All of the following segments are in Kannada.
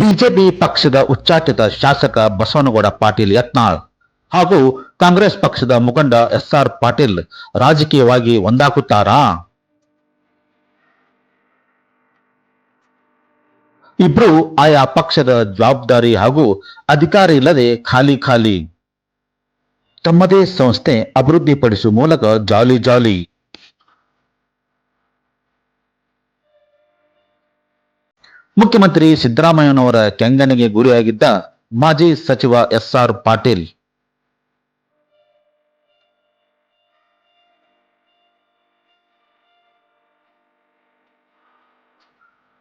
ಬಿಜೆಪಿ ಪಕ್ಷದ ಉಚ್ಚಾಟಿತ ಶಾಸಕ ಬಸವನಗೌಡ ಪಾಟೀಲ್ ಯತ್ನಾಳ್ ಹಾಗೂ ಕಾಂಗ್ರೆಸ್ ಪಕ್ಷದ ಮುಖಂಡ ಎಸ್ ಆರ್ ಪಾಟೀಲ್ ರಾಜಕೀಯವಾಗಿ ಒಂದಾಗುತ್ತಾರಾ? ಇಬ್ರು ಆಯಾ ಪಕ್ಷದ ಜವಾಬ್ದಾರಿ ಹಾಗೂ ಅಧಿಕಾರ ಇಲ್ಲದೆ ಖಾಲಿ ಖಾಲಿ. ತಮ್ಮದೇ ಸಂಸ್ಥೆ ಅಭಿವೃದ್ಧಿಪಡಿಸುವ ಮೂಲಕ ಜಾಲಿ ಜಾಲಿ. ಮುಖ್ಯಮಂತ್ರಿ ಸಿದ್ದರಾಮಯ್ಯನವರ ಕೆಂಗಣಿಗೆ ಗುರಿಯಾಗಿದ್ದ ಮಾಜಿ ಸಚಿವ ಎಸ್ಆರ್ ಪಾಟೀಲ್.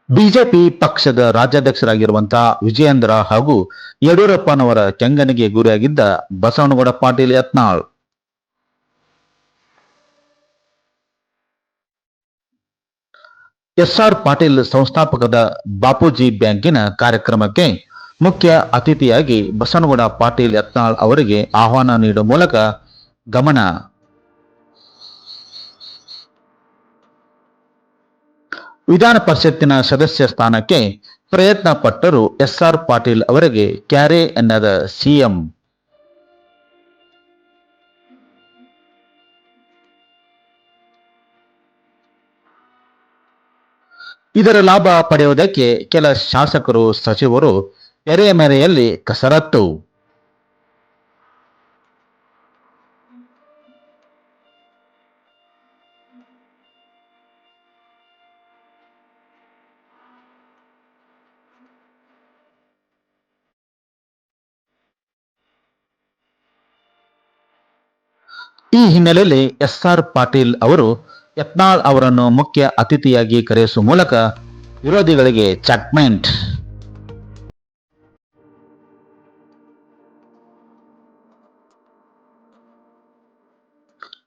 ಬಿಜೆಪಿ ಪಕ್ಷದ ರಾಜ್ಯಾಧ್ಯಕ್ಷರಾಗಿರುವಂತಹ ವಿಜಯೇಂದ್ರ ಹಾಗೂ ಯಡಿಯೂರಪ್ಪನವರ ಕೆಂಗಣಿಗೆ ಗುರಿಯಾಗಿದ್ದ ಬಸವನಗೌಡ ಪಾಟೀಲ್ ಯತ್ನಾಳ್. ಎಸ್ಆರ್ ಪಾಟೀಲ್ ಸಂಸ್ಥಾಪಕದ ಬಾಪೂಜಿ ಬ್ಯಾಂಕಿನ ಕಾರ್ಯಕ್ರಮಕ್ಕೆ ಮುಖ್ಯ ಅತಿಥಿಯಾಗಿ ಬಸನಗೌಡ ಪಾಟೀಲ್ ಯತ್ನಾಳ್ ಅವರಿಗೆ ಆಹ್ವಾನ ನೀಡುವ ಮೂಲಕ ಗಮನ. ವಿಧಾನ ಪರಿಷತ್ತಿನ ಸದಸ್ಯ ಸ್ಥಾನಕ್ಕೆ ಪ್ರಯತ್ನ ಪಟ್ಟರು ಎಸ್ಆರ್ ಪಾಟೀಲ್ ಅವರಿಗೆ ಕ್ಯಾರೆ ಎನ್ನದ ಸಿಎಂ ಇದರ ಲಾಭ ಪಡೆಯುವುದಕ್ಕೆ ಕೆಲ ಶಾಸಕರು ಸಚಿವರು ಎರೆಮೆರೆಯಲ್ಲಿ ಕಸರತ್ತು. ಈ ಹಿನ್ನೆಲೆಯಲ್ಲಿ ಎಸ್ ಆರ್ ಪಾಟೀಲ್ ಅವರು ಯತ್ನಾಳ್ ಅವರನ್ನು ಮುಖ್ಯ ಅತಿಥಿಯಾಗಿ ಕರೆಸುವ ಮೂಲಕ ವಿರೋಧಿಗಳಿಗೆ ಚೆಕ್ಮೆಂಟ್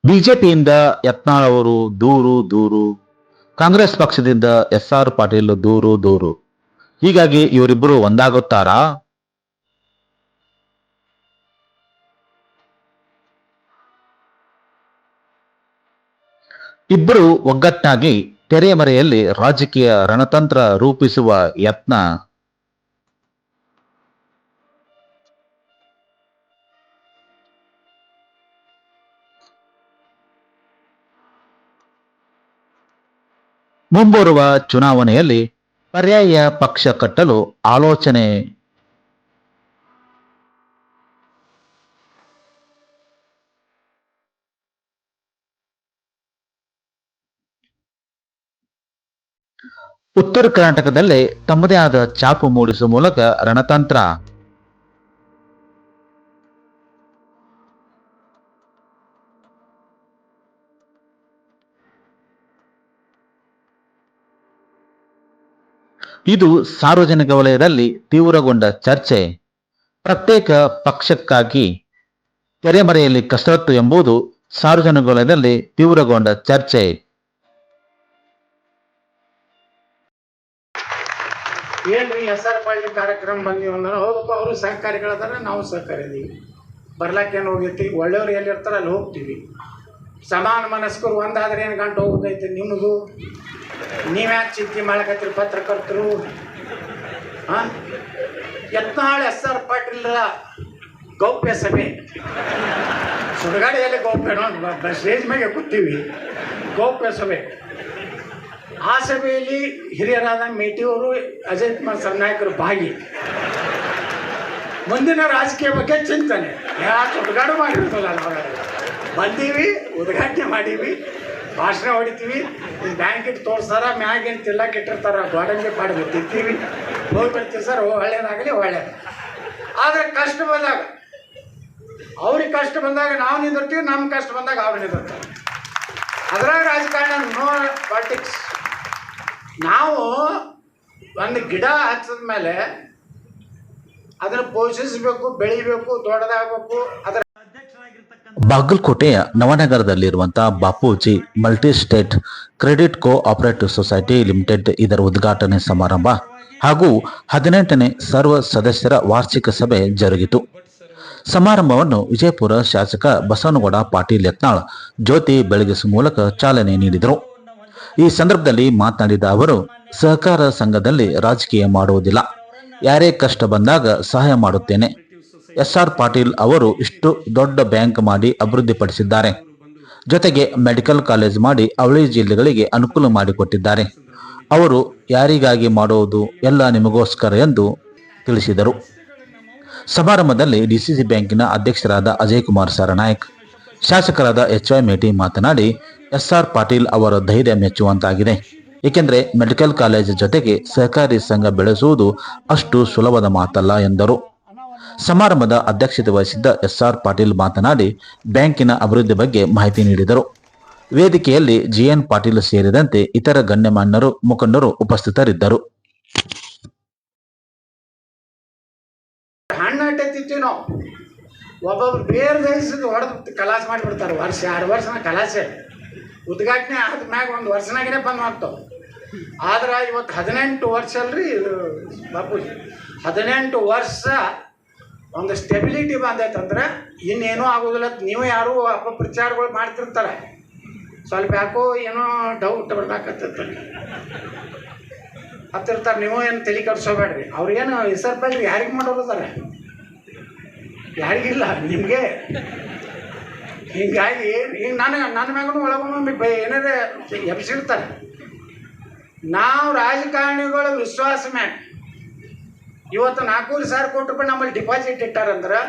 ಬಿಜೆಪಿಯಿಂದ ಯತ್ನಾಳ್ ಅವರು ದೂರು ದೂರು. ಕಾಂಗ್ರೆಸ್ ಪಕ್ಷದಿಂದ ಎಸ್ ಆರ್ ಪಾಟೀಲ್ ದೂರು ದೂರು. ಹೀಗಾಗಿ ಇವರಿಬ್ಬರು ಒಂದಾಗುತ್ತಾರಾ? ಇಬ್ಬರು ಒಗ್ಗಟ್ಟಾಗಿ ತೆರೆಮರೆಯಲ್ಲಿ ರಾಜಕೀಯ ರಣತಂತ್ರ ರೂಪಿಸುವ ಯತ್ನ. ಮುಂಬರುವ ಚುನಾವಣೆಯಲ್ಲಿ ಪರ್ಯಾಯ ಪಕ್ಷ ಕಟ್ಟಲು ಆಲೋಚನೆ. ಉತ್ತರ ಕರ್ನಾಟಕದಲ್ಲೇ ತಮ್ಮದೇ ಆದ ಛಾಪು ಮೂಡಿಸುವ ಮೂಲಕ ರಣತಂತ್ರ. ಇದು ಸಾರ್ವಜನಿಕ ವಲಯದಲ್ಲಿ ತೀವ್ರಗೊಂಡ ಚರ್ಚೆ. ಪ್ರತ್ಯೇಕ ಪಕ್ಷಕ್ಕಾಗಿ ತೆರೆಮರೆಯಲ್ಲಿ ಕಸರತ್ತು ಎಂಬುದು ಸಾರ್ವಜನಿಕ ವಲಯದಲ್ಲಿ ತೀವ್ರಗೊಂಡ ಚರ್ಚೆ. ಏನ್ರಿ ಎಸ್ ಆರ್ ಪಾಳಿ ಕಾರ್ಯಕ್ರಮ ಬಂದೀವಿ ಅಂದ್ರೆ, ಹೋಗಪ್ಪ, ಅವರು ಸಹಕಾರಿಗಳದಾರ ನಾವು ಸಹಕಾರಿ ಇದೀವಿ. ಬರ್ಲಾಕೇನು ಹೋಗೈತಿ ಒಳ್ಳೆಯವ್ರು ಎಲ್ಲಿರ್ತಾರೆ ಅಲ್ಲಿ ಹೋಗ್ತೀವಿ. ಸಮಾನ ಮನಸ್ಕರು ಒಂದಾದ್ರೆ ಏನು ಗಂಟು ಹೋಗ್ತೈತಿ ನಿಮ್ಮದು ನೀವ್ಯಾಕೆ ಚಿಂತೆ ಮಾಡಕತ್ತಿರಿ ಪತ್ರಕರ್ತರು? ಹಾಂ ಯತ್ನಾಳ್ ಎಸ್ ಆರ್ ಪಾಟೀಲ್ರ ಗೌಪ್ಯ ಸಭೆ. ಸುಡಗಾಡಿಯಲ್ಲಿ ಗೌಪ್ಯನೋ ಸ್ಟೇಜ್ ಮೇಲೆ ಕೂತೀವಿ. ಗೌಪ್ಯ ಸಭೆ. ಆ ಸಭೆಯಲ್ಲಿ ಹಿರಿಯರಾದ ಮೇಟಿಯವರು ಅಜಯ್ ಕುಮಾರ್ ಸರ್ನಾಯಕರು ಭಾಗಿ ಮುಂದಿನ ರಾಜಕೀಯ ಬಗ್ಗೆ ಚಿಂತನೆ. ಯಾಕೆ ಉದ್ಘಾಟನೆ ಮಾಡಿರ್ತಲ್ಲ ಬಂದೀವಿ, ಉದ್ಘಾಟನೆ ಮಾಡೀವಿ, ಭಾಷಣ ಹೊಡಿತೀವಿ. ಬ್ಯಾಂಕ್ ಇಟ್ಟು ತೋರ್ಸಾರ ಏನು ತಿಲ್ಲಕ್ಕೆ ಇಟ್ಟಿರ್ತಾರ, ಗೋಡಂಬಿ ಪಾಡಿಗೆ ತಿಂತೀವಿ ಹೋಗಿ ಬರ್ತೀವಿ ಸರ್ ಒಳ್ಳೇದಾಗಲಿ, ಒಳ್ಳೇದು. ಆದರೆ ಕಷ್ಟ ಬಂದಾಗ, ಅವ್ರಿಗೆ ಕಷ್ಟ ಬಂದಾಗ ನಾವು ನಿಂದಿರ್ತೀವಿ ನಮ್ಮ ಕಷ್ಟ ಬಂದಾಗ ಅವ್ರು ನಿಂದಿರ್ತಾರೆ. ಅದ್ರಾಗ ರಾಜಕಾರಣ ನೋ ಪಾಲಿಟಿಕ್ಸ್ ನಾವು ಒಂದು ಗಿಡ ಹಚ್ಚಿದ ಮೇಲೆ ಅದನ್ನು ಪೋಷಿಸಬೇಕು, ಬೆಳಿಬೇಕು, ದೊಡ್ಡದಾಗಬೇಕು, ಅದರ ಬಾಗಲಕೋಟೆಯ ನವನಗರದಲ್ಲಿರುವಂತಹ Bapuji multi state credit co operative society limited ಇದರ ಉದ್ಘಾಟನೆ ಸಮಾರಂಭ ಹಾಗೂ ಹದಿನೆಂಟನೇ ಸರ್ವ ಸದಸ್ಯರ ವಾರ್ಷಿಕ ಸಭೆ ಜರುಗಿತು. ಸಮಾರಂಭವನ್ನು ವಿಜಯಪುರ ಶಾಸಕ ಬಸವನಗೌಡ ಪಾಟೀಲ್ ಯತ್ನಾಳ್ ಜ್ಯೋತಿ ಬೆಳಗಿಸುವ ಮೂಲಕ ಚಾಲನೆ ನೀಡಿದರು. ಈ ಸಂದರ್ಭದಲ್ಲಿ ಮಾತನಾಡಿದ ಅವರು, ಸಹಕಾರ ಸಂಘದಲ್ಲಿ ರಾಜಕೀಯ ಮಾಡುವುದಿಲ್ಲ. ಯಾರೇ ಕಷ್ಟ ಬಂದಾಗ ಸಹಾಯ ಮಾಡುತ್ತೇನೆ. ಎಸ್ ಆರ್ ಪಾಟೀಲ್ ಅವರು ಇಷ್ಟು ದೊಡ್ಡ ಬ್ಯಾಂಕ್ ಮಾಡಿ ಅಭಿವೃದ್ಧಿಪಡಿಸಿದ್ದಾರೆ. ಜೊತೆಗೆ ಮೆಡಿಕಲ್ ಕಾಲೇಜ್ ಮಾಡಿ ಅವಳಿ ಜಿಲ್ಲೆಗಳಿಗೆ ಅನುಕೂಲ ಮಾಡಿಕೊಟ್ಟಿದ್ದಾರೆ. ಅವರು ಯಾರಿಗಾಗಿ ಮಾಡುವುದು ಎಲ್ಲ ನಿಮಗೋಸ್ಕರ ಎಂದು ತಿಳಿಸಿದರು. ಸಮಾರಂಭದಲ್ಲಿ ಡಿಸಿಸಿ ಬ್ಯಾಂಕಿನ ಅಧ್ಯಕ್ಷರಾದ ಅಜಯ್ ಕುಮಾರ್ ಸರನಾಯಕ್ ಶಾಸಕರಾದ ಎಚ್ ವೈ ಮೇಟಿ ಮಾತನಾಡಿ ಎಸ್ ಆರ್ ಪಾಟೀಲ್ ಅವರ ಧೈರ್ಯ ಮೆಚ್ಚುವಂತಾಗಿದೆ. ಏಕೆಂದರೆ ಮೆಡಿಕಲ್ ಕಾಲೇಜ್ ಜೊತೆಗೆ ಸಹಕಾರಿ ಸಂಘ ಬೆಳೆಸುವುದು ಅಷ್ಟು ಸುಲಭದ ಮಾತಲ್ಲ ಎಂದರು. ಸಮಾರಂಭದ ಅಧ್ಯಕ್ಷತೆ ವಹಿಸಿದ್ದ ಎಸ್ ಆರ್ ಪಾಟೀಲ್ ಮಾತನಾಡಿ, ಬ್ಯಾಂಕಿನ ಅಭಿವೃದ್ಧಿ ಬಗ್ಗೆ ಮಾಹಿತಿ ನೀಡಿದರು. ವೇದಿಕೆಯಲ್ಲಿ ಜಿಎನ್ ಪಾಟೀಲ್ ಸೇರಿದಂತೆ ಇತರ ಗಣ್ಯಮಾನ್ಯರು, ಮುಖಂಡರು ಉಪಸ್ಥಿತರಿದ್ದರು. ಒಬ್ಬೊಬ್ರು ಬೇರೆ ದೇಶದ ಹೊಡೆದು ಕಲಾಸ ಮಾಡಿಬಿಡ್ತಾರೆ. ವರ್ಷ, ಎರಡು ವರ್ಷನ ಕಲಾಸೆ. ಉದ್ಘಾಟನೆ ಆದ ಮ್ಯಾಗ ಒಂದು ವರ್ಷನಾಗೇ ಬಂದು ಮಾಡ್ತಾವೆ ಆದ್ರೆ ಇವತ್ತು ಹದಿನೆಂಟು ವರ್ಷ ಅಲ್ರಿ ಇದು ಬಾಪೂಜಿ ಹದಿನೆಂಟು ವರ್ಷ ಒಂದು ಸ್ಟೆಬಿಲಿಟಿ ಬಂದೈತಂದ್ರೆ ಇನ್ನೇನೂ ಆಗೋದಿಲ್ಲ. ನೀವು ಯಾರು ಅಪಪ್ರಚಾರಗಳು ಮಾಡ್ತಿರ್ತಾರೆ. ಸ್ವಲ್ಪ ಯಾಕೋ ಏನೋ ಡೌಟ್ ಬರ್ಲಾಕತ್ತೈತೆ ಹತ್ತಿರ್ತಾರೆ, ನೀವು ಏನು ತಲೆ ಕಟ್ಸೋಬೇಡ್ರಿ ಅವ್ರಿಗೇನು ಹೆಸರು ಬೇಡ್ರಿ ಯಾರಿಗೆ ಮಾಡೋರಿದ್ದಾರೆ ಯಾರಿಗಿಲ್ಲ, ನಿಮಗೆ. ಹಿಂಗಾಗಿ ಹಿಂಗೆ ನನಗೆ ನನ್ನ ಮ್ಯಾಗೂ ಒಳಗೊಮ್ಮೆ ಬೈ ಏನಾರೇ ಎಬ್ಸಿರ್ತಾರೆ ನಾವು ರಾಜಕಾರಣಿಗಳ ವಿಶ್ವಾಸ ಮ್ಯಾಗ. ಇವತ್ತು ನಾಲ್ಕೂರು ಸಾವಿರ ಕೋಟಿ ರೂಪಾಯಿ ನಮ್ಮಲ್ಲಿ ಡಿಪಾಸಿಟ್ ಇಟ್ಟಾರಂದ್ರೆ,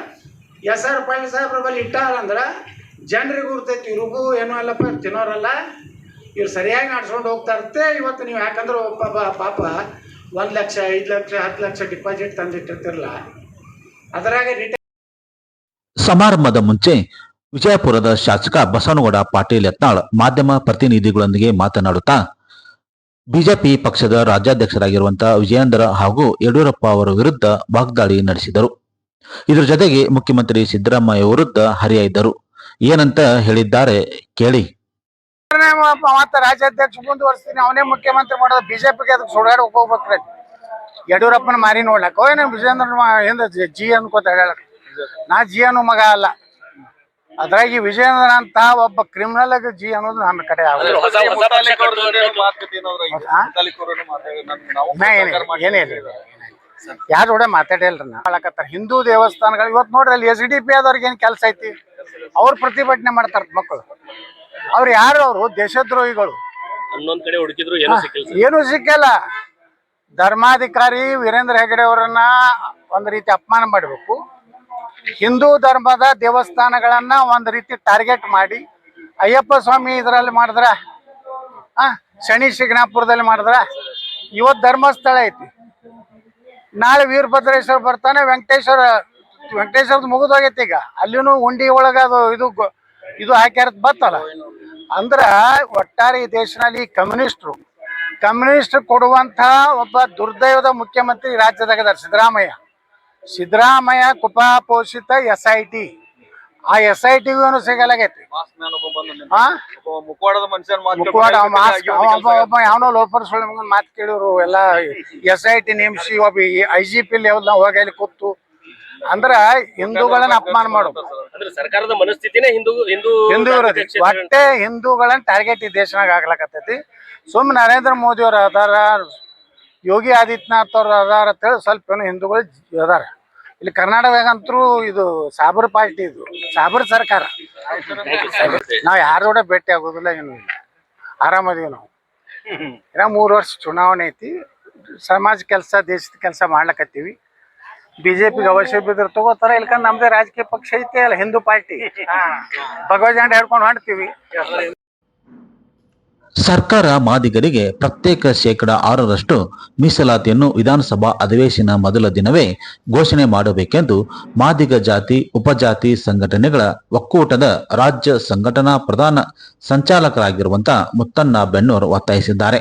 ಎಸ್ ಆರ್ ಪಾಟೀಲ್ ಸಾಹೇಬ್ರ ಬಳಿ ಇಟ್ಟಾರಂದ್ರೆ, ಜನರಿಗೆ ಗುರ್ತೈತಿ, ಇವ್ರಿಗೂ ಏನೂ ಅಲ್ಲಪ್ಪ ತಿನ್ನೋರಲ್ಲ, ಇವ್ರು ಸರಿಯಾಗಿ ನಡ್ಸ್ಕೊಂಡು ಹೋಗ್ತಾ ಇರುತ್ತೆ. ಇವತ್ತು ನೀವು ಯಾಕಂದ್ರೆ ಒಬ್ಬ ಪಾಪ ಒಂದು ಲಕ್ಷ, ಐದು ಲಕ್ಷ, ಹತ್ತು ಲಕ್ಷ ಡಿಪಾಸಿಟ್ ತಂದಿಟ್ಟಿರ್ತಿರಲ್ಲ. ಅದರಾಗೆ ರಿಟರ್ನ್ ಸಮಾರಂಭದ ಮುಂಚೆ ವಿಜಯಪುರದ ಶಾಸಕ ಬಸವನಗೌಡ ಪಾಟೀಲ್ ಯತ್ನಾಳ್ ಮಾಧ್ಯಮ ಪ್ರತಿನಿಧಿಗಳೊಂದಿಗೆ ಮಾತನಾಡುತ್ತಾ, ಬಿಜೆಪಿ ಪಕ್ಷದ ರಾಜ್ಯಾಧ್ಯಕ್ಷರಾಗಿರುವಂತಹ ವಿಜಯೇಂದ್ರ ಹಾಗೂ ಯಡಿಯೂರಪ್ಪ ಅವರ ವಿರುದ್ಧ ವಾಗ್ದಾಳಿ ನಡೆಸಿದರು. ಇದರ ಜೊತೆಗೆ ಮುಖ್ಯಮಂತ್ರಿ ಸಿದ್ದರಾಮಯ್ಯ ವಿರುದ್ಧ ಹರಿಹಾಯ್ದರು ಏನಂತ ಹೇಳಿದ್ದಾರೆ ಕೇಳಿ. ರಾಜ್ಯಾಧ್ಯಕ್ಷ ಮುಂದುವರಿಸ್ತೀನಿ. ಅವನೇ ಮುಖ್ಯಮಂತ್ರಿ ಮಾಡೋದು ಬಿಜೆಪಿಗೆ ಅದಕ್ಕೆ ಸುಡಾಡಕ್ ಹೋಗ್ಬೇಕ್ರಿ. ಯಡಿಯೂರಪ್ಪನ ಮಾರಿ ನೋಡ್ಲಕ್ಕ. ಏನೇ ವಿಜಯೇಂದ್ರ ಹಿಂದ ಜಿ ಅನ್ಕೋತ ಹೇಳಕ್? ನಾ ಜಿ ಅನ್ನೋ ಮಗ ಅಲ್ಲ. ಅದ್ರಾಗಿ ವಿಜಯೇಂದ್ರ ಅಂತ ಒಬ್ಬ ಕ್ರಿಮಿನಲ್ ಜಿ ಅನ್ನೋದು ನನ್ನ ಕಡೆ ಆಗೋದು. ಹೊಸ ಹೊಸ ಪಕ್ಷ ಕಟ್ಟುವಂತ ನಾ ಏನೇ ಏನೇ ಇಲ್ಲ ಯಾರ ಜೋಡೆ ಮಾತಾಡಿಲ್ರಿ ನಾ? ಹೇಳಕತ್ತಾರ. ಹಿಂದೂ ದೇವಸ್ಥಾನಗಳು ಇವತ್ತು ನೋಡ್ರಿ ಅಲ್ಲಿ ಎಸ್ ಡಿ ಪಿ ಆದವ್ರಿಗೆ ಏನ್ ಕೆಲಸ ಐತಿ? ಅವ್ರ ಪ್ರತಿಭಟನೆ ಮಾಡ್ತಾರ ಮಕ್ಕಳು ಅವ್ರು ಯಾರು? ಅವರು ದೇಶದ್ರೋಹಿಗಳು. ಹನ್ನೊಂದ್ ಕಡೆ ಹುಡುಕಿದ್ರು ಏನೂ ಸಿಕ್ಕಿಲ್ಲ ಏನು ಸಿಕ್ಕಲ್ಲ. ಧರ್ಮಾಧಿಕಾರಿ ವೀರೇಂದ್ರ ಹೆಗಡೆ ಅವರನ್ನ ಒಂದ್ ರೀತಿ ಅಪಮಾನ ಮಾಡಬೇಕು. ಹಿಂದೂ ಧರ್ಮದ ದೇವಸ್ಥಾನಗಳನ್ನ ಒಂದು ರೀತಿ ಟಾರ್ಗೆಟ್ ಮಾಡಿ. ಅಯ್ಯಪ್ಪ ಸ್ವಾಮಿ ಇದರಲ್ಲಿ ಮಾಡಿದ್ರ? ಆ, ಶನಿ ಶಿಗ್ನಾಪುರದಲ್ಲಿ ಮಾಡಿದ್ರ? ಇವತ್ತು ಧರ್ಮಸ್ಥಳ ಐತಿ. ನಾಳೆ ವೀರಭದ್ರೇಶ್ವರ ಬರ್ತಾನೆ, ವೆಂಕಟೇಶ್ವರ, ವೆಂಕಟೇಶ್ವರದ ಮುಗಿದೋಗೈತಿ ಈಗ. ಅಲ್ಲಿನೂ ಉಂಡಿ ಒಳಗ ಅದು ಇದು ಇದು ಹಾಕ್ಯಾರ ಬತ್ತಲ್ಲ. ಅಂದ್ರ ಒಟ್ಟಾರೆ ಈ ದೇಶದಲ್ಲಿ ಕಮ್ಯುನಿಸ್ಟ್ರು, ಕಮ್ಯುನಿಸ್ಟ್ ಕೊಡುವಂತ ಒಬ್ಬ ದುರ್ದೈವದ ಮುಖ್ಯಮಂತ್ರಿ ರಾಜ್ಯದಾಗ ಸಿದ್ದರಾಮಯ್ಯ. ಸಿದ್ದರಾಮಯ್ಯ ಕುಪಾಪೋಷಿತ ಎಸ್ ಐ ಟಿ ಆ? ಎಸ್ ಐ ಟಿಗೂ ಸಿಗಲಾಗೈತಿ ಒಬ್ಬ ಯಾವನೋ ಲೋಪರ್ ಸುಳ್ಳು ಮಗನ್ ಮಾತು ಕೇಳಿದ್ರು ಎಲ್ಲ ಎಸ್ ಐ ಟಿ ನೇಮಿಸಿ ಒಬ್ಬ ಐ ಜಿ ಪಿ ಲೆವೆಲ್ ಹೋಗಿ ಅಲ್ಲಿ ಕೂತು. ಅಂದ್ರ ಹಿಂದೂಗಳನ್ನ ಅಪಮಾನ ಮಾಡೋದು. ಸರ್ಕಾರದ ಮನಸ್ಥಿತಿನೇ ಹಿಂದೂ ಹಿಂದೂ ಹಿಂದೂ ವಿರೋಧಿ. ಒಟ್ಟೆ ಹಿಂದೂಗಳನ್ನ ಟಾರ್ಗೆಟ್ ಈ ದೇಶನಾಗ ಆಗ್ಲಕತ್ತೈತಿ ಸುಮ್ ನರೇಂದ್ರ ಮೋದಿ ಅವ್ರ ಅದಾರ ಯೋಗಿ ಆದಿತ್ಯನಾಥ್ ಅವ್ರ ಅದಾರ ಅಂತೇಳಿ ಸ್ವಲ್ಪ ಏನೋ ಹಿಂದೂಗಳು ಅದಾರ. ಇಲ್ಲಿ ಕರ್ನಾಟಕದಾಗಂತರೂ ಇದು ಸಾಬರ್ ಪಾರ್ಟಿ ಇದು, ಸಾಬರ್ ಸರ್ಕಾರ. ನಾವು ಯಾರು ಕೂಡ ಭೇಟಿ ಆಗೋದಿಲ್ಲ ಏನು ಆರಾಮದೀವಿ ನಾವು. ಇರ ಮೂರು ವರ್ಷ ಚುನಾವಣೆ ಐತಿ. ಸಮಾಜ ಕೆಲಸ, ದೇಶದ ಕೆಲಸ ಮಾಡ್ಲಕತ್ತೀವಿ. ಬಿಜೆಪಿಗೆ ಅವಶ್ಯ ಬಿದ್ರೆ ತಗೋತಾರ, ಇಲ್ಕಂದ್ರೆ ನಮ್ದೇ ರಾಜಕೀಯ ಪಕ್ಷ ಐತಿ ಅಲ್ಲ, ಹಿಂದೂ ಪಾರ್ಟಿ. ಭಗವಜ್ ಹೇಳ್ಕೊಂಡು ಹೊಂಡ್ತೀವಿ ಸರ್ಕಾರ ಮಾದಿಗರಿಗೆ ಪ್ರತ್ಯೇಕ ಶೇಕಡ ಆರರಷ್ಟು ಮೀಸಲಾತಿಯನ್ನು ವಿಧಾನಸಭಾ ಅಧಿವೇಶನ ಮೊದಲ ದಿನವೇ ಘೋಷಣೆ ಮಾಡಬೇಕೆಂದು ಮಾದಿಗ ಜಾತಿ, ಉಪಜಾತಿ ಸಂಘಟನೆಗಳ ಒಕ್ಕೂಟದ ರಾಜ್ಯ ಸಂಘಟನಾ ಪ್ರಧಾನ ಸಂಚಾಲಕರಾಗಿರುವಂತಹ ಮುತ್ತಣ್ಣ ಬೆನ್ನೂರ್ ಒತ್ತಾಯಿಸಿದ್ದಾರೆ.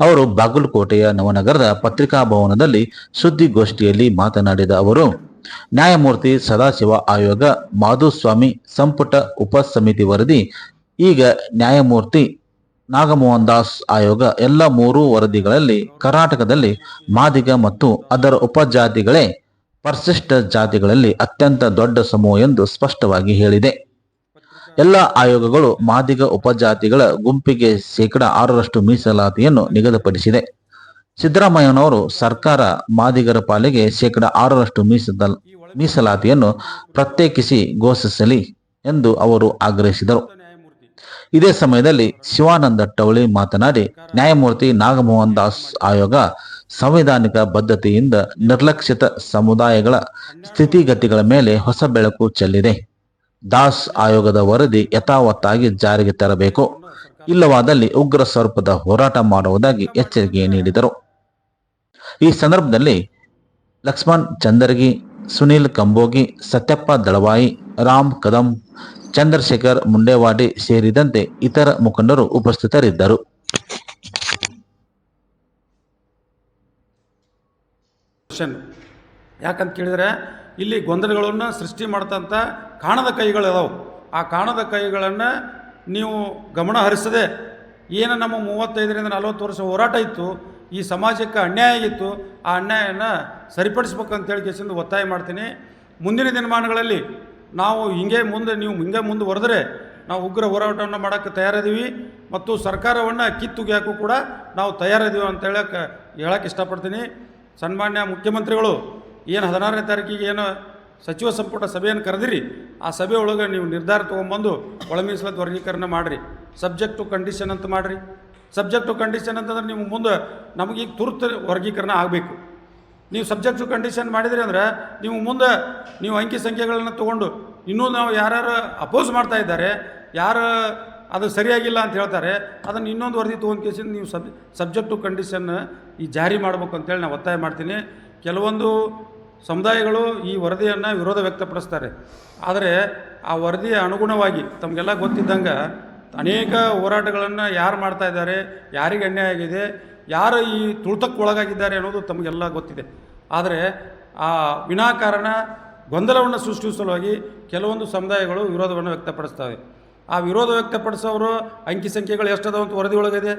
ಅವರು ಬಾಗಲಕೋಟೆಯ ನವನಗರದ ಪತ್ರಿಕಾ ಭವನದಲ್ಲಿ ಸುದ್ದಿಗೋಷ್ಠಿಯಲ್ಲಿ ಮಾತನಾಡಿದ ಅವರು, ನ್ಯಾಯಮೂರ್ತಿ ಸದಾಶಿವ ಆಯೋಗ ಮಾಧುಸ್ವಾಮಿ ಸಂಪುಟ ಉಪಸಮಿತಿ ವರದಿ, ಈಗ ನ್ಯಾಯಮೂರ್ತಿ ನಾಗಮೋಹನ್ ದಾಸ್ ಆಯೋಗ ಎಲ್ಲ ಮೂರು ವರದಿಗಳಲ್ಲಿ ಕರ್ನಾಟಕದಲ್ಲಿ ಮಾದಿಗ ಮತ್ತು ಅದರ ಉಪಜಾತಿಗಳೇ ಪರಿಶಿಷ್ಟ ಜಾತಿಗಳಲ್ಲಿ ಅತ್ಯಂತ ದೊಡ್ಡ ಸಮೂಹ ಎಂದು ಸ್ಪಷ್ಟವಾಗಿ ಹೇಳಿದೆ. ಎಲ್ಲ ಆಯೋಗಗಳು ಮಾದಿಗ ಉಪಜಾತಿಗಳ ಗುಂಪಿಗೆ ಶೇಕಡ ಆರರಷ್ಟು ಮೀಸಲಾತಿಯನ್ನು ನಿಗದಿಪಡಿಸಿದೆ. ಸಿದ್ದರಾಮಯ್ಯನವರು ಸರ್ಕಾರ ಮಾದಿಗರ ಪಾಲಿಗೆ ಶೇಕಡ ಆರರಷ್ಟು ಮೀಸದ ಮೀಸಲಾತಿಯನ್ನು ಪ್ರತ್ಯೇಕಿಸಿ ಘೋಷಿಸಲಿ ಎಂದು ಅವರು ಆಗ್ರಹಿಸಿದರು. ಇದೇ ಸಮಯದಲ್ಲಿ ಶಿವಾನಂದ ಟವಳಿ ಮಾತನಾಡಿ, ನ್ಯಾಯಮೂರ್ತಿ ನಾಗಮೋಹನ್ ದಾಸ್ ಆಯೋಗ ಸಂವಿಧಾನಿಕ ಬದ್ಧತೆಯಿಂದ ನಿರ್ಲಕ್ಷಿತ ಸಮುದಾಯಗಳ ಸ್ಥಿತಿಗತಿಗಳ ಮೇಲೆ ಹೊಸ ಬೆಳಕು ಚೆಲ್ಲಿದೆ. ದಾಸ್ ಆಯೋಗದ ವರದಿ ಯಥಾವತ್ತಾಗಿ ಜಾರಿಗೆ ತರಬೇಕು. ಇಲ್ಲವಾದಲ್ಲಿ ಉಗ್ರ ಸ್ವರೂಪದ ಹೋರಾಟ ಮಾಡುವುದಾಗಿ ಎಚ್ಚರಿಕೆ ನೀಡಿದರು. ಈ ಸಂದರ್ಭದಲ್ಲಿ ಲಕ್ಷ್ಮಣ್ ಚಂದರ್ಗಿ, ಸುನೀಲ್ ಕಂಬೋಗಿ, ಸತ್ಯಪ್ಪ ದಳವಾಯಿ ರಾಮ್ ಕದಂ ಚಂದ್ರಶೇಖರ್ ಮುಂಡೇವಾಡಿ ಸೇರಿದಂತೆ ಇತರ ಮುಖಂಡರು ಉಪಸ್ಥಿತರಿದ್ದರು. ಯಾಕಂತ ಕೇಳಿದರೆ, ಇಲ್ಲಿ ಗೊಂದಲಗಳನ್ನು ಸೃಷ್ಟಿ ಮಾಡ್ತಂಥ ಕಾಣದ ಕೈಗಳು ಅದಾವು. ಆ ಕಾಣದ ಕೈಗಳನ್ನು ನೀವು ಗಮನ ಹರಿಸದೆ, ಏನು ನಮ್ಮ ಮೂವತ್ತೈದರಿಂದ ನಲವತ್ತು ವರ್ಷ ಹೋರಾಟ ಇತ್ತು, ಈ ಸಮಾಜಕ್ಕೆ ಅನ್ಯಾಯ ಆಗಿತ್ತು, ಆ ಅನ್ಯಾಯನ ಸರಿಪಡಿಸ್ಬೇಕಂತೇಳಿ ಕೇಸಿಂದ ಒತ್ತಾಯ ಮಾಡ್ತೀನಿ. ಮುಂದಿನ ದಿನಮಾನಗಳಲ್ಲಿ ನಾವು ಹಿಂಗೆ ಮುಂದೆ, ನೀವು ಹಿಂಗೆ ಮುಂದುವರೆದ್ರೆ ನಾವು ಉಗ್ರ ಹೋರಾಟವನ್ನು ಮಾಡೋಕ್ಕೆ ತಯಾರಿದ್ದೀವಿ ಮತ್ತು ಸರ್ಕಾರವನ್ನು ಕಿತ್ತುಗ್ಯಾಕೂ ಕೂಡ ನಾವು ತಯಾರಿದ್ದೀವಿ ಅಂತ ಹೇಳಕ್ಕೆ ಹೇಳಕ್ಕೆ ಇಷ್ಟಪಡ್ತೀನಿ. ಸನ್ಮಾನ್ಯ ಮುಖ್ಯಮಂತ್ರಿಗಳು, ಏನು ಹದಿನಾರನೇ ತಾರೀಕಿಗೆ ಏನು ಸಚಿವ ಸಂಪುಟ ಸಭೆಯನ್ನು ಕರೆದಿರಿ, ಆ ಸಭೆ ಒಳಗೆ ನೀವು ನಿರ್ಧಾರ ತೊಗೊಂಬಂದು ಒಳ ಮೀಸಲಾತಿ ವರ್ಗೀಕರಣ ಮಾಡಿರಿ. ಸಬ್ಜೆಕ್ಟ್ ಟು ಕಂಡೀಷನ್ ಅಂತ ಮಾಡಿರಿ. ಸಬ್ಜೆಕ್ಟ್ ಟು ಕಂಡೀಷನ್ ಅಂತಂದ್ರೆ ನೀವು ಮುಂದೆ ನಮಗೀಗ ತುರ್ತು ವರ್ಗೀಕರಣ ಆಗಬೇಕು. ನೀವು ಸಬ್ಜೆಕ್ಟ್ ಕಂಡೀಷನ್ ಮಾಡಿದ್ರಿ ಅಂದ್ರೆ ನೀವು ಮುಂದೆ ನೀವು ಅಂಕಿ ಸಂಖ್ಯೆಗಳನ್ನು ತೊಗೊಂಡು ಇನ್ನೂ ನಾವು ಯಾರ್ಯಾರು ಅಪೋಸ್ ಮಾಡ್ತಾ ಇದ್ದಾರೆ, ಯಾರು ಅದು ಸರಿಯಾಗಿಲ್ಲ ಅಂತ ಹೇಳ್ತಾರೆ, ಅದನ್ನು ಇನ್ನೊಂದು ವರದಿ ತೊಗೊಂಡು ಕೇಸಿಂದ ನೀವು ಸಬ್ ಸಬ್ಜೆಕ್ಟ್ ಕಂಡೀಷನ್ ಈ ಜಾರಿ ಮಾಡಬೇಕು ಅಂತೇಳಿ ನಾನು ಒತ್ತಾಯ ಮಾಡ್ತೀನಿ. ಕೆಲವೊಂದು ಸಮುದಾಯಗಳು ಈ ವರದಿಯನ್ನು ವಿರೋಧ ವ್ಯಕ್ತಪಡಿಸ್ತಾರೆ. ಆದರೆ ಆ ವರದಿಯ ಅನುಗುಣವಾಗಿ ತಮಗೆಲ್ಲ ಗೊತ್ತಿದ್ದಂಗೆ ಅನೇಕ ಹೋರಾಟಗಳನ್ನು ಯಾರು ಮಾಡ್ತಾ ಇದ್ದಾರೆ, ಯಾರಿಗೆ ಅನ್ಯಾಯ ಆಗಿದೆ ಯಾರು ಈ ತುಳಿತಕ್ಕೆ ಒಳಗಾಗಿದ್ದಾರೆ ಅನ್ನೋದು ತಮಗೆಲ್ಲ ಗೊತ್ತಿದೆ. ಆದರೆ ಆ ವಿನಾಕಾರಣ ಗೊಂದಲವನ್ನು ಸೃಷ್ಟಿಸುವ ಸಲುವಾಗಿ ಕೆಲವೊಂದು ಸಮುದಾಯಗಳು ವಿರೋಧವನ್ನು ವ್ಯಕ್ತಪಡಿಸ್ತವೆ. ಆ ವಿರೋಧ ವ್ಯಕ್ತಪಡಿಸೋರು ಅಂಕಿ ಸಂಖ್ಯೆಗಳು ಎಷ್ಟದ ಅಂತ ವರದಿ ಒಳಗಿದೆ?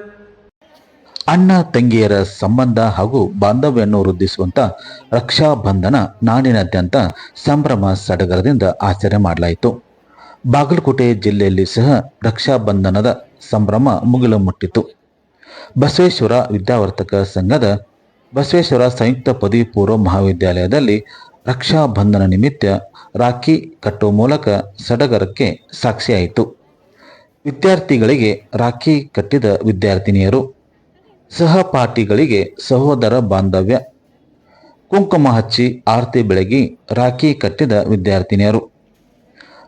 ಅಣ್ಣ ತಂಗಿಯರ ಸಂಬಂಧ ಹಾಗೂ ಬಾಂಧವ್ಯವನ್ನು ವೃದ್ಧಿಸುವಂಥ ರಕ್ಷಾ ಬಂಧನ ನಾಡಿನಾದ್ಯಂತ ಸಂಭ್ರಮ ಸಡಗರದಿಂದ ಆಚರಣೆ ಮಾಡಲಾಯಿತು. ಬಾಗಲಕೋಟೆ ಜಿಲ್ಲೆಯಲ್ಲಿ ಸಹ ರಕ್ಷಾ ಬಂಧನದ ಸಂಭ್ರಮ ಮುಗಿಲು ಮುಟ್ಟಿತು ಬಸವೇಶ್ವರ ವಿದ್ಯಾವರ್ತಕ ಸಂಘದ ಬಸವೇಶ್ವರ ಸಂಯುಕ್ತ ಪದವಿ ಪೂರ್ವ ಮಹಾವಿದ್ಯಾಲಯದಲ್ಲಿ ರಕ್ಷಾ ಬಂಧನ ನಿಮಿತ್ತ ರಾಖಿ ಕಟ್ಟುವ ಮೂಲಕ ಸಡಗರಕ್ಕೆ ಸಾಕ್ಷಿಯಾಯಿತು. ವಿದ್ಯಾರ್ಥಿಗಳಿಗೆ ರಾಖಿ ಕಟ್ಟಿದ ವಿದ್ಯಾರ್ಥಿನಿಯರು ಸಹಪಾಠಿಗಳಿಗೆ ಸಹೋದರ ಬಾಂಧವ್ಯ. ಕುಂಕುಮ ಹಚ್ಚಿ ಆರತಿ ಬೆಳಗಿ ರಾಖಿ ಕಟ್ಟಿದ ವಿದ್ಯಾರ್ಥಿನಿಯರು.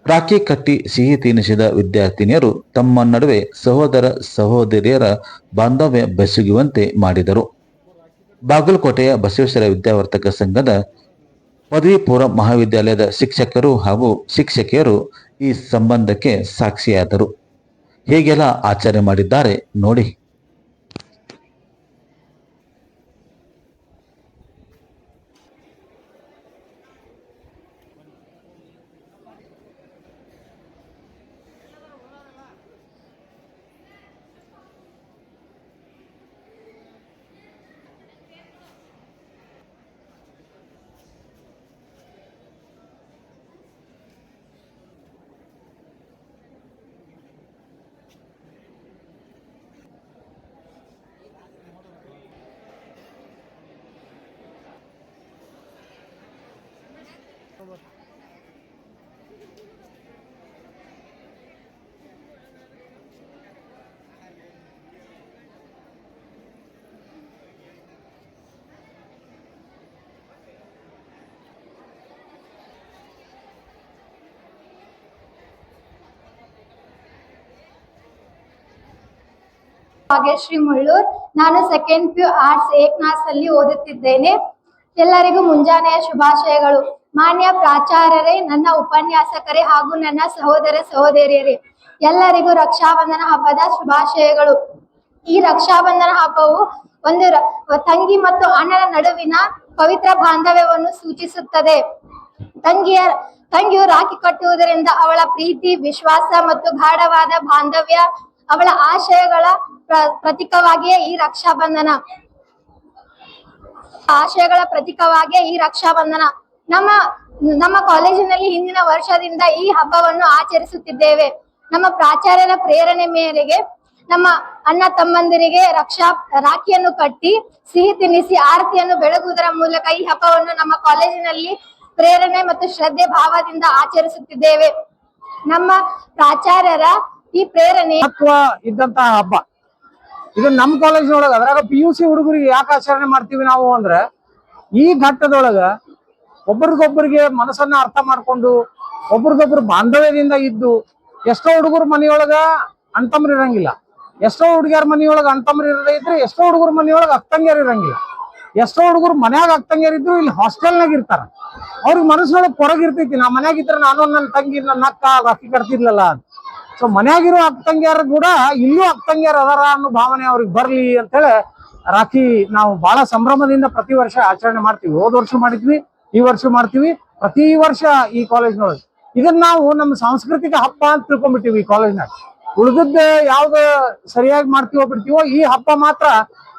ರಾಖಿ ಕಟ್ಟಿ ಸಿಹಿ ತಿನ್ನಿಸಿದ ವಿದ್ಯಾರ್ಥಿನಿಯರು ತಮ್ಮ ನಡುವೆ ಸಹೋದರ ಸಹೋದರಿಯರ ಬಾಂಧವ್ಯ ಬೆಸುಗುವಂತೆ ಮಾಡಿದರು. ಬಾಗಲಕೋಟೆಯ ಬಸವೇಶ್ವರ ವಿದ್ಯಾವರ್ತಕ ಸಂಘದ ಪದವಿ ಪೂರ್ವ ಮಹಾವಿದ್ಯಾಲಯದ ಶಿಕ್ಷಕರು ಹಾಗೂ ಶಿಕ್ಷಕಿಯರು ಈ ಸಂಬಂಧಕ್ಕೆ ಸಾಕ್ಷಿಯಾದರು. ಹೇಗೆಲ್ಲ ಆಚರಣೆ ಮಾಡಿದ್ದಾರೆ ನೋಡಿ. ಭಾಗ್ಯಶ್ರೀ ಮುಳ್ಳೂರ್. ನಾನು second P U arts A ಓದುತ್ತಿದ್ದೇನೆ. ಎಲ್ಲರಿಗೂ ಮುಂಜಾನೆಯ ಶುಭಾಶಯಗಳು. ಮಾನ್ಯ ಪ್ರಾಚಾರ್ಯರೇ, ನನ್ನ ಉಪನ್ಯಾಸಕರೇ ಹಾಗೂ ನನ್ನ ಸಹೋದರ ಸಹೋದರಿಯರೇ, ಎಲ್ಲರಿಗೂ ರಕ್ಷಾಬಂಧನ ಹಬ್ಬದ ಶುಭಾಶಯಗಳು. ಈ ರಕ್ಷಾಬಂಧನ ಹಬ್ಬವು ಒಂದು ತಂಗಿ ಮತ್ತು ಅಣ್ಣನ ನಡುವಿನ ಪವಿತ್ರ ಬಾಂಧವ್ಯವನ್ನು ಸೂಚಿಸುತ್ತದೆ. ತಂಗಿಯ, ತಂಗಿಯು ರಾಖಿ ಕಟ್ಟುವುದರಿಂದ ಅವಳ ಪ್ರೀತಿ, ವಿಶ್ವಾಸ ಮತ್ತು ಗಾಢವಾದ ಬಾಂಧವ್ಯ ಅವಳ ಆಶಯಗಳ ಪ್ರ- ಪ್ರತೀಕವಾಗಿಯೇ ಈ ರಕ್ಷಾಬಂಧನ. ಆಶಯಗಳ ಪ್ರತೀಕವಾಗಿ ಈ ರಕ್ಷಾಬಂಧನ. ನಮ್ಮ ನಮ್ಮ ಕಾಲೇಜಿನಲ್ಲಿ ಹಿಂದಿನ ವರ್ಷದಿಂದ ಈ ಹಬ್ಬವನ್ನು ಆಚರಿಸುತ್ತಿದ್ದೇವೆ. ನಮ್ಮ ಪ್ರಾಚಾರ್ಯರ ಪ್ರೇರಣೆ ಮೇರೆಗೆ ನಮ್ಮ ಅಣ್ಣ ತಮ್ಮಂದಿರಿಗೆ ರಕ್ಷಾ, ರಾಖಿಯನ್ನು ಕಟ್ಟಿ ಸಿಹಿ ತಿನ್ನಿಸಿ ಆರತಿಯನ್ನು ಬೆಳಗುವುದರ ಮೂಲಕ ಈ ಹಬ್ಬವನ್ನು ನಮ್ಮ ಕಾಲೇಜಿನಲ್ಲಿ ಪ್ರೇರಣೆ ಮತ್ತು ಶ್ರದ್ಧೆ ಭಾವದಿಂದ ಆಚರಿಸುತ್ತಿದ್ದೇವೆ. ನಮ್ಮ ಪ್ರಾಚಾರ್ಯರ ಈ ಪ್ರೇರಣೆ ಇದ್ದಂತಹ ಹಬ್ಬ. ಇದು ನಮ್ಮ ಕಾಲೇಜಿನೊಳಗ ಅದ್ರಾಗ ಪಿ ಯು ಸಿ ಹುಡುಗರಿಗೆ ಯಾಕೆ ಆಚರಣೆ ಮಾಡ್ತೀವಿ ನಾವು ಅಂದ್ರೆ, ಈ ಘಟ್ಟದೊಳಗ ಒಬ್ರಿಗೊಬ್ಬರಿಗೆ ಮನಸ್ಸನ್ನ ಅರ್ಥ ಮಾಡ್ಕೊಂಡು, ಒಬ್ರಿಗೊಬ್ರು ಬಾಂಧವ್ಯದಿಂದ ಇದ್ದು, ಎಷ್ಟೋ ಹುಡುಗರ ಮನೆಯೊಳಗ ಅಣ್ತಮ್ರು ಇರಂಗಿಲ್ಲ. ಎಷ್ಟೋ ಹುಡುಗಿಯರ ಮನೆಯೊಳಗ ಅಣ್ತಮ್ರು ಇರದೇ ಇದ್ರೆ, ಎಷ್ಟೋ ಹುಡುಗರ ಮನೆಯೊಳಗ ಅಕ್ಕಂಗ್ಯಾರ ಇರಂಗಿಲ್ಲ. ಎಷ್ಟೋ ಹುಡುಗರು ಮನ್ಯಾಗ ಅಕ್ಕಂಗ್ಯಾರ ಇದ್ರು ಇಲ್ಲಿ ಹಾಸ್ಟೆಲ್ನಾಗ ಇರ್ತಾರ. ಅವ್ರಿಗೆ ಮನಸ್ಸೊಳಗೆ ಕೊರಗಿರ್ತೈತಿ ನಾ ಮನ್ಯಾಗ ಇದ್ರೆ ನಾನು ನನ್ನ ತಂಗಿ ನನ್ನ ಅಕ್ಕ ಅಕ್ಕಿ ಕಟ್ತಿರ್ಲಿಲ್ಲ ಅಂತ. ಸೊ ಮನ್ಯಾಗಿರೋ ಅಕ್ಕ ತಂಗಿಯರು ಕೂಡ ಇಲ್ಲೂ ಅಕ್ಕ ತಂಗಿಯರು ಅದಾರ ಅನ್ನೋ ಭಾವನೆ ಅವ್ರಿಗೆ ಬರ್ಲಿ ಅಂತೇಳಿ ರಾಖಿ ನಾವು ಬಹಳ ಸಂಭ್ರಮದಿಂದ ಪ್ರತಿ ವರ್ಷ ಆಚರಣೆ ಮಾಡ್ತೀವಿ. ಹೋದ ವರ್ಷ ಮಾಡಿದ್ವಿ, ಈ ವರ್ಷ ಮಾಡ್ತೀವಿ, ಪ್ರತಿ ವರ್ಷ ಈ ಕಾಲೇಜ್ನೊಳಗೆ ಇದನ್ನ ನಾವು ನಮ್ಮ ಸಾಂಸ್ಕೃತಿಕ ಹಬ್ಬ ಅಂತ ತಿಳ್ಕೊಂಡ್ಬಿಟ್ಟಿವಿ ಈ ಕಾಲೇಜ್ನಾಗ ಉಳಿದದ್ದ ಯಾವ್ದು ಸರಿಯಾಗಿ ಮಾಡ್ತೀವೋ ಬಿಡ್ತೀವೋ ಈ ಹಬ್ಬ ಮಾತ್ರ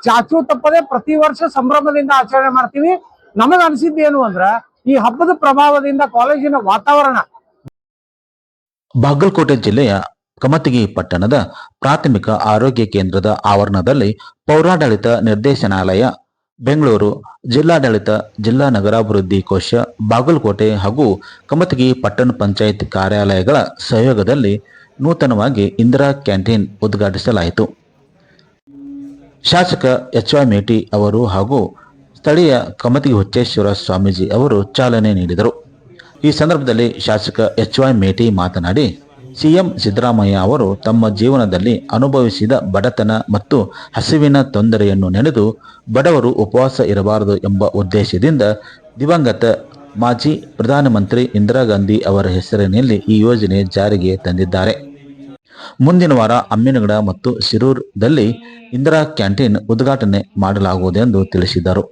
ಚಾಚು ತಪ್ಪದೆ ಪ್ರತಿ ವರ್ಷ ಸಂಭ್ರಮದಿಂದ ಆಚರಣೆ ಮಾಡ್ತೀವಿ. ನಮಗ ಅನ್ಸಿದ್ದು ಏನು ಅಂದ್ರ ಈ ಹಬ್ಬದ ಪ್ರಭಾವದಿಂದ ಕಾಲೇಜಿನ ವಾತಾವರಣ ಬಾಗಲಕೋಟೆ ಜಿಲ್ಲೆಯ ಕಮತಗಿ ಪಟ್ಟಣದ ಪ್ರಾಥಮಿಕ ಆರೋಗ್ಯ ಕೇಂದ್ರದ ಆವರಣದಲ್ಲಿ ಪೌರಾಡಳಿತ ನಿರ್ದೇಶನಾಲಯ, ಬೆಂಗಳೂರು ಜಿಲ್ಲಾಡಳಿತ, ಜಿಲ್ಲಾ ನಗರಾಭಿವೃದ್ಧಿ ಕೋಶ, ಬಾಗಲಕೋಟೆ ಹಾಗೂ ಕಮತಗಿ ಪಟ್ಟಣ ಪಂಚಾಯತ್ ಕಾರ್ಯಾಲಯಗಳ ಸಹಯೋಗದಲ್ಲಿ ನೂತನವಾಗಿ ಇಂದಿರಾ ಕ್ಯಾಂಟೀನ್ ಉದ್ಘಾಟಿಸಲಾಯಿತು. ಶಾಸಕ ಎಚ್ ವೈ ಮೇಟಿ ಅವರು ಹಾಗೂ ಸ್ಥಳೀಯ ಕಮತಗಿ ಹುಚ್ಚೇಶ್ವರ ಸ್ವಾಮೀಜಿ ಅವರು ಚಾಲನೆ ನೀಡಿದರು. ಈ ಸಂದರ್ಭದಲ್ಲಿ ಶಾಸಕ ಎಚ್ ವೈ ಮೇಟಿ ಮಾತನಾಡಿ, ಸಿಎಂ ಸಿದ್ದರಾಮಯ್ಯ ಅವರು ತಮ್ಮ ಜೀವನದಲ್ಲಿ ಅನುಭವಿಸಿದ ಬಡತನ ಮತ್ತು ಹಸಿವಿನ ತೊಂದರೆಯನ್ನು ನೆನೆದು ಬಡವರು ಉಪವಾಸ ಇರಬಾರದು ಎಂಬ ಉದ್ದೇಶದಿಂದ ದಿವಂಗತ ಮಾಜಿ ಪ್ರಧಾನಮಂತ್ರಿ ಇಂದಿರಾ ಗಾಂಧಿ ಅವರ ಹೆಸರಿನಲ್ಲಿ ಈ ಯೋಜನೆ ಜಾರಿಗೆ ತಂದಿದ್ದಾರೆ. ಮುಂದಿನ ವಾರ ಅಮ್ಮಿನಗಡ ಮತ್ತು ಶಿರೂರ್ದಲ್ಲಿ ಇಂದಿರಾ ಕ್ಯಾಂಟೀನ್ ಉದ್ಘಾಟನೆ ಮಾಡಲಾಗುವುದೆಂದು ತಿಳಿಸಿದರು.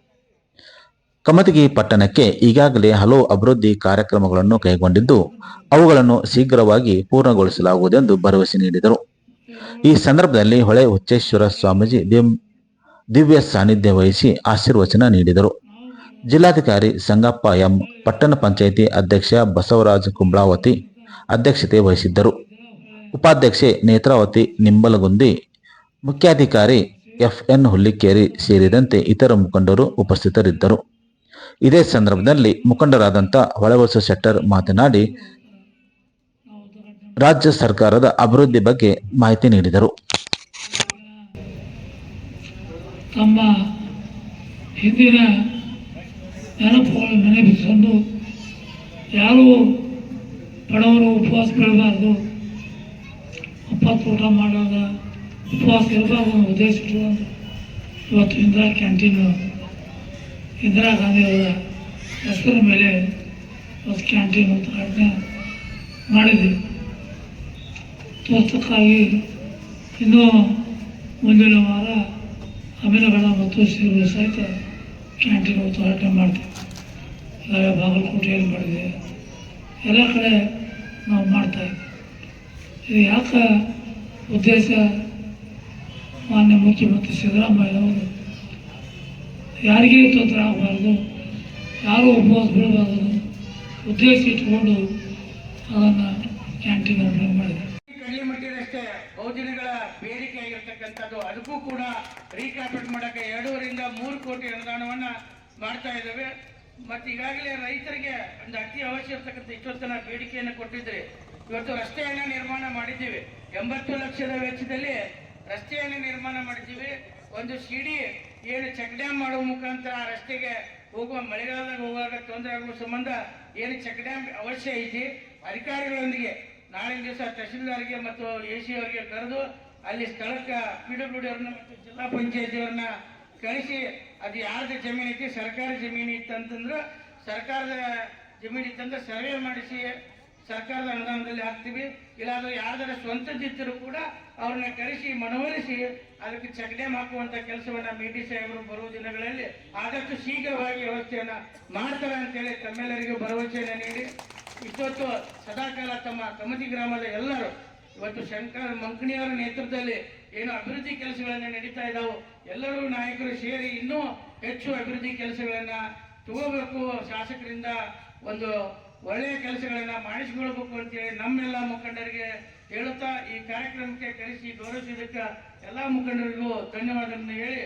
ಕಮತಗಿ ಪಟ್ಟಣಕ್ಕೆ ಈಗಾಗಲೇ ಹಲವು ಅಭಿವೃದ್ಧಿ ಕಾರ್ಯಕ್ರಮಗಳನ್ನು ಕೈಗೊಂಡಿದ್ದು, ಅವುಗಳನ್ನು ಶೀಘ್ರವಾಗಿ ಪೂರ್ಣಗೊಳಿಸಲಾಗುವುದೆಂದು ಭರವಸೆ ನೀಡಿದರು. ಈ ಸಂದರ್ಭದಲ್ಲಿ ಹೊಳೆ ಹುಚ್ಚೇಶ್ವರ ಸ್ವಾಮೀಜಿ ದಿವ್- ದಿವ್ಯ ಸಾನ್ನಿಧ್ಯ ವಹಿಸಿ ಆಶೀರ್ವಚನ ನೀಡಿದರು. ಜಿಲ್ಲಾಧಿಕಾರಿ ಸಂಗಪ್ಪ ಎಂ, ಪಟ್ಟಣ ಪಂಚಾಯಿತಿ ಅಧ್ಯಕ್ಷ ಬಸವರಾಜ್ ಕುಂಬ್ಳಾವತಿ ಅಧ್ಯಕ್ಷತೆ ವಹಿಸಿದ್ದರು. ಉಪಾಧ್ಯಕ್ಷೆ ನೇತ್ರಾವತಿ ನಿಂಬಲಗುಂದಿ, ಮುಖ್ಯಾಧಿಕಾರಿ ಎಫ್ಎನ್ ಹುಲ್ಲಿಕೇರಿ ಸೇರಿದಂತೆ ಇತರ ಮುಖಂಡರು ಉಪಸ್ಥಿತರಿದ್ದರು. ಇದೇ ಸಂದರ್ಭದಲ್ಲಿ ಮುಖಂಡರಾದಂಥ ಹೊಳವಸ ಶೆಟ್ಟರ್ ಮಾತನಾಡಿ, ರಾಜ್ಯ ಸರ್ಕಾರದ ಅಭಿವೃದ್ಧಿ ಬಗ್ಗೆ ಮಾಹಿತಿ ನೀಡಿದರು. ತಮ್ಮ ಹಿಂದಿನ ನೆನಪುಗಳನ್ನು ನೆನಪಿಸಿಕೊಂಡು ಯಾರೂ ಬಡವರು ಉಪವಾಸ ಬೀಳಬಾರ್ದು ಒಪ್ಪತ್ತು ಊಟ ಮಾಡೋದ, ಉಪವಾಸ ಇರಬಾರ್ದು ಉದ್ದೇಶ ಇವತ್ತು ಇಂದಿರಾ ಕ್ಯಾಂಟೀನು ಇಂದಿರಾ ಗಾಂಧಿಯವರ ಹೆಸರ ಮೇಲೆ ಒಂದು ಕ್ಯಾಂಟೀನ್ ಉದ್ಘಾಟನೆ ಮಾಡಿದ್ವಿ. ಪುಸ್ತಕ್ಕಾಗಿ ಇನ್ನೂ ಮುಂದಿನ ವಾರ ಅಮೀನಗಡ ಮತ್ತು ಸಿರು ಸಹಿತ ಕ್ಯಾಂಟೀನ್ ಉದ್ಘಾಟನೆ ಮಾಡ್ತೀವಿ. ಈಗಾಗಲೇ ಬಾಗಲಕೋಟೆಯಲ್ಲಿ ಮಾಡಿದೆ. ಎಲ್ಲ ಕಡೆ ನಾವು ಮಾಡ್ತಾ ಇದ್ದೀವಿ ಇದು ಯಾಕೆ ಉದ್ದೇಶ ಮಾನ್ಯ ಮುಖ್ಯಮಂತ್ರಿ ಸಿದ್ದರಾಮಯ್ಯನವರು ಯಾರಿಗೂ ತೊಂದರೆ ಆಗಬಾರ್ದು, ಯಾರೂ ಉಪವಾಸ ಬೀಳಬಾರ್ದು ಉದ್ದೇಶ ಇಟ್ಕೊಂಡು ಅದನ್ನು ಕ್ಯಾಂಟೀನ್ ಓಪನ್ ಮಾಡಿದೆ ಮಟ್ಟಿದಷ್ಟೇ ಬಹುಜನಗಳ ಬೇಡಿಕೆ ಆಗಿರ್ತಕ್ಕಂಥದ್ದು, ಅದಕ್ಕೂ ಕೂಡ ರೀಕ್ಯಾಪಿಟ್ ಮಾಡಕ್ಕೆ ಎರಡೂವರಿಂದ ಮೂರು ಕೋಟಿ ಅನುದಾನವನ್ನು ಮಾಡ್ತಾ ಇದ್ದೇವೆ. ಮತ್ತೆ ಈಗಾಗಲೇ ರೈತರಿಗೆ ಒಂದು ಅತಿ ಅವಶ್ಯ ಇರ್ತಕ್ಕಂಥ ಇಷ್ಟೊತ್ತನ ಬೇಡಿಕೆಯನ್ನು ಕೊಟ್ಟಿದ್ರೆ, ಇವತ್ತು ರಸ್ತೆಯನ್ನು ನಿರ್ಮಾಣ ಮಾಡಿದ್ದೀವಿ. ಎಂಬತ್ತು ಲಕ್ಷದ ವೆಚ್ಚದಲ್ಲಿ ರಸ್ತೆಯನ್ನು ನಿರ್ಮಾಣ ಮಾಡಿದ್ದೀವಿ. ಒಂದು ಸಿಡಿ ಏನು ಚೆಕ್ ಡ್ಯಾಮ್ ಮಾಡುವ ಮುಖಾಂತರ ಆ ರಸ್ತೆಗೆ ಹೋಗುವ ಮಳೆಗಾಲದಾಗ ಹೋಗುವಾಗ ತೊಂದರೆ ಆಗುವ ಸಂಬಂಧ ಏನು ಚೆಕ್ ಡ್ಯಾಮ್ ಅವಶ್ಯ ಐತಿ, ಅಧಿಕಾರಿಗಳೊಂದಿಗೆ ನಾಳಿನ ದಿವಸ ತಹಶೀಲ್ದಾರ್ಗೆ ಮತ್ತು ಎ ಸಿ ಅವರಿಗೆ ಕರೆದು ಅಲ್ಲಿ ಸ್ಥಳಕ್ಕೆ ಪಿ ಡಬ್ಲ್ಯೂ ಡಿ ಅವ್ರನ್ನ ಮತ್ತು ಜಿಲ್ಲಾ ಪಂಚಾಯತಿಯವ್ರನ್ನ ಕಳಿಸಿ, ಅದು ಯಾರ್ದು ಜಮೀನು ಐತಿ, ಸರ್ಕಾರಿ ಜಮೀನು ಇತ್ತಂತಂದ್ರೆ ಸರ್ಕಾರದ ಜಮೀನು ಇತ್ತಂದ್ರೆ ಸರ್ವೆ ಮಾಡಿಸಿ ಸರ್ಕಾರದ ಅನುದಾನದಲ್ಲಿ ಹಾಕ್ತೀವಿ. ಇಲ್ಲಾಂದ್ರೆ ಯಾರ್ದಾರ ಸ್ವಂತದಿದ್ದರೂ ಕೂಡ ಅವ್ರನ್ನ ಕರೆಸಿ, ಮನವೊಲಿಸಿ ಅದಕ್ಕೆ ಚಕಡೆ ಹಾಕುವಂತ ಕೆಲಸವನ್ನ ಡಿ ಸಾಹೇಬರು ಬರುವ ದಿನಗಳಲ್ಲಿ ಆದಷ್ಟು ಶೀಘ್ರವಾಗಿ ವ್ಯವಸ್ಥೆಯನ್ನ ಮಾಡ್ತಾರೆ ಅಂತೇಳಿ ತಮ್ಮೆಲ್ಲರಿಗೂ ಭರವಸೆಯನ್ನು ನೀಡಿ. ಇಷ್ಟೊತ್ತು ಸದಾಕಾಲ ತಮ್ಮ ಕಮತಿ ಗ್ರಾಮದ ಎಲ್ಲರೂ, ಇವತ್ತು ಶಂಕರ್ ಮಂಕಣಿಯವರ ನೇತೃತ್ವದಲ್ಲಿ ಏನು ಅಭಿವೃದ್ಧಿ ಕೆಲಸಗಳನ್ನ ನಡೀತಾ ಇದ್ದಾವೆ, ಎಲ್ಲರೂ ನಾಯಕರು ಸೇರಿ ಇನ್ನೂ ಹೆಚ್ಚು ಅಭಿವೃದ್ಧಿ ಕೆಲಸಗಳನ್ನ ತಗೋಬೇಕು. ಶಾಸಕರಿಂದ ಒಂದು ಒಳ್ಳೆಯ ಕೆಲಸಗಳನ್ನ ಮಾಡಿಸಿಕೊಳ್ಬೇಕು ಅಂತೇಳಿ ನಮ್ಮೆಲ್ಲ ಮುಖಂಡರಿಗೆ ಹೇಳುತ್ತಾ ಈ ಕಾರ್ಯಕ್ರಮಕ್ಕೆ ಕರೆಸಿ ಗೌರವಿಸಿದ್ದಕ್ಕೆ ಎಲ್ಲ ಮುಖಂಡರಿಗೂ ಧನ್ಯವಾದಗಳನ್ನು ಹೇಳಿ